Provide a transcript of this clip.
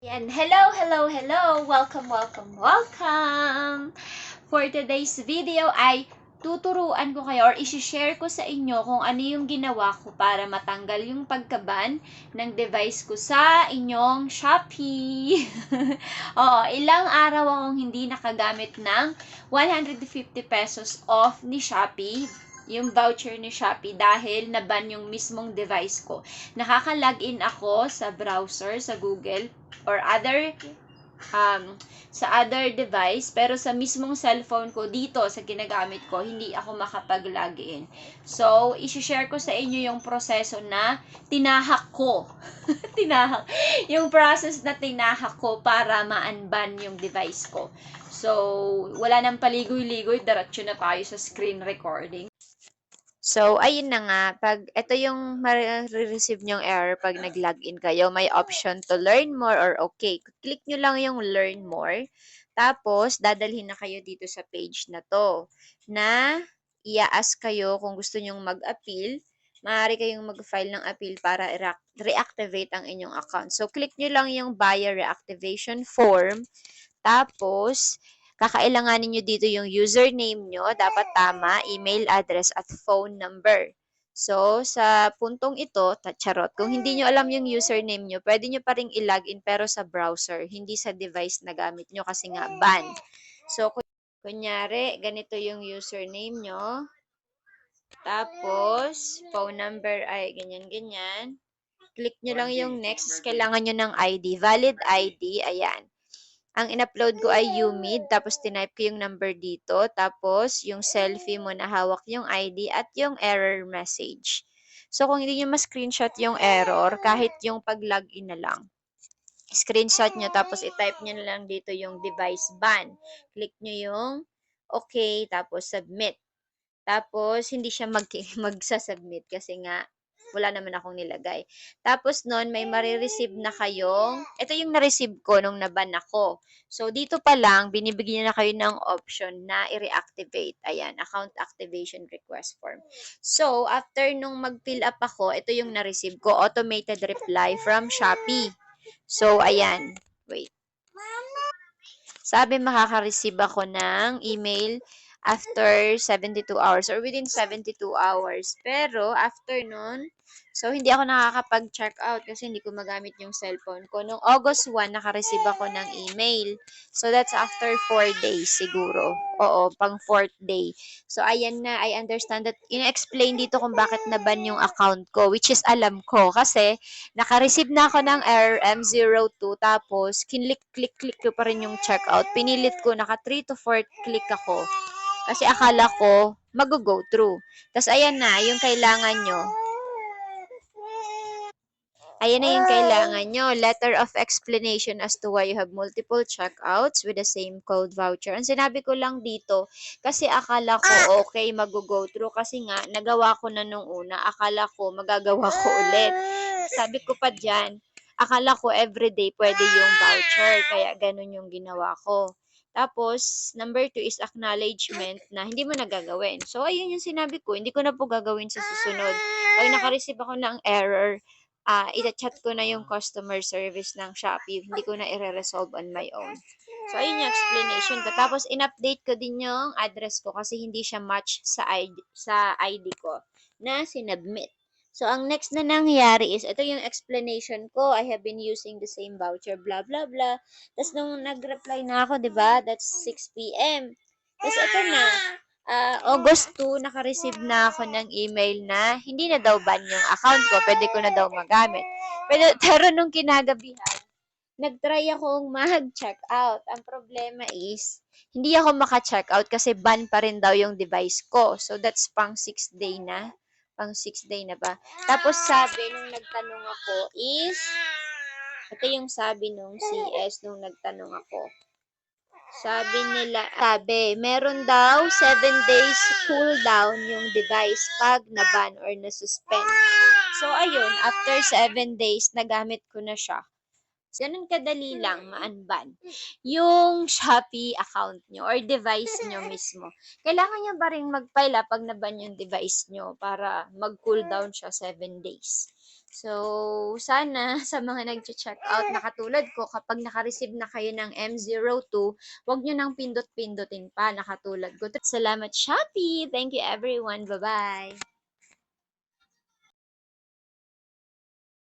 Yan. Hello, hello, hello! Welcome, welcome, welcome! For today's video ay tuturuan ko kayo or isi-share ko sa inyo kung ano yung ginawa ko para matanggal yung pagkaban ng device ko sa inyong Shopee. Oo, ilang araw akong hindi nakagamit ng 150 pesos off ni Shopee yung voucher ni Shopee dahil naban yung mismong device ko. Nakaka-login ako sa browser, sa Google, or other um, sa other device, pero sa mismong cellphone ko dito, sa ginagamit ko, hindi ako makapag-login. So, isi-share ko sa inyo yung proseso na tinahak ko. tinahak. Yung process na tinahak ko para ma-unban yung device ko. So, wala nang paligoy-ligoy, diretso na tayo sa screen recording. So, ayun na nga, pag ito yung ma-receive nyong error pag nag-login kayo, may option to learn more or okay. Click nyo lang yung learn more. Tapos, dadalhin na kayo dito sa page na to na i-ask kayo kung gusto nyong mag-appeal. Maaari kayong mag-file ng appeal para reactivate ang inyong account. So, click nyo lang yung buyer reactivation form. Tapos, kakailanganin nyo dito yung username nyo, dapat tama, email address at phone number. So, sa puntong ito, charot, kung hindi nyo alam yung username nyo, pwede nyo pa rin i-login pero sa browser, hindi sa device na gamit nyo kasi nga ban. So, kunyari, ganito yung username nyo. Tapos, phone number ay ganyan-ganyan. Click nyo lang yung next. Kailangan nyo ng ID. Valid ID. Ayan. Ang in-upload ko ay UMID, tapos tinype ko yung number dito, tapos yung selfie mo na hawak yung ID at yung error message. So, kung hindi nyo ma-screenshot yung error, kahit yung pag-login na lang, screenshot nyo, tapos i-type nyo na lang dito yung device ban. Click nyo yung okay, tapos submit. Tapos, hindi siya mag magsa-submit kasi nga wala naman akong nilagay. Tapos nun, may marireceive na kayong, ito yung na-receive ko nung naban ako. So, dito pa lang, binibigyan na kayo ng option na i-reactivate. Ayan, account activation request form. So, after nung mag-fill up ako, ito yung na-receive ko, automated reply from Shopee. So, ayan, wait. Sabi makaka-receive ako ng email after 72 hours or within 72 hours. Pero, after nun, So, hindi ako nakakapag-check out kasi hindi ko magamit yung cellphone ko. Noong August 1, naka-receive ako ng email. So, that's after 4 days siguro. Oo, pang 4th day. So, ayan na. I understand that. Ina-explain dito kung bakit naban yung account ko, which is alam ko. Kasi, naka-receive na ako ng error M02. Tapos, kinlik-click-click ko pa rin yung checkout. Pinilit ko, naka 3 to 4 click ako. Kasi akala ko, mag-go through. Tapos, ayan na, yung kailangan nyo Ayan na yung kailangan nyo. Letter of explanation as to why you have multiple checkouts with the same code voucher. Ang sinabi ko lang dito, kasi akala ko okay, mag-go through. Kasi nga, nagawa ko na nung una. Akala ko, magagawa ko ulit. Sabi ko pa dyan, akala ko everyday pwede yung voucher. Kaya ganun yung ginawa ko. Tapos, number two is acknowledgement na hindi mo nagagawin. So, ayun yung sinabi ko. Hindi ko na po gagawin sa susunod. Pag nakareceive ako ng error, uh, ita-chat ko na yung customer service ng Shopee. Hindi ko na i-resolve on my own. So, ayun yung explanation ko. Tapos, in-update ko din yung address ko kasi hindi siya match sa ID, sa ID ko na sinubmit. So, ang next na nangyari is, ito yung explanation ko. I have been using the same voucher, blah, blah, blah. Tapos, nung nag-reply na ako, di ba? That's 6 p.m. Tapos, ito na uh, August 2, naka-receive na ako ng email na hindi na daw ban yung account ko, pwede ko na daw magamit. Pero, pero nung kinagabihan, nag-try akong mag-check out. Ang problema is, hindi ako maka-check out kasi ban pa rin daw yung device ko. So, that's pang 6 day na. Pang 6 day na ba? Tapos sabi, nung nagtanong ako is, ito yung sabi nung CS nung nagtanong ako. Sabi nila, sabi, meron daw 7 days cooldown yung device pag na-ban or na-suspend. So, ayun, after 7 days, nagamit ko na siya. Ganun kadali lang ma-unban yung Shopee account nyo or device nyo mismo. Kailangan nyo ba rin mag-file pag naban yung device nyo para mag-cool down siya 7 days. So, sana sa mga nag-check out na katulad ko, kapag naka-receive na kayo ng M02, wag nyo nang pindot-pindutin pa na katulad ko. Salamat Shopee! Thank you everyone! Bye-bye!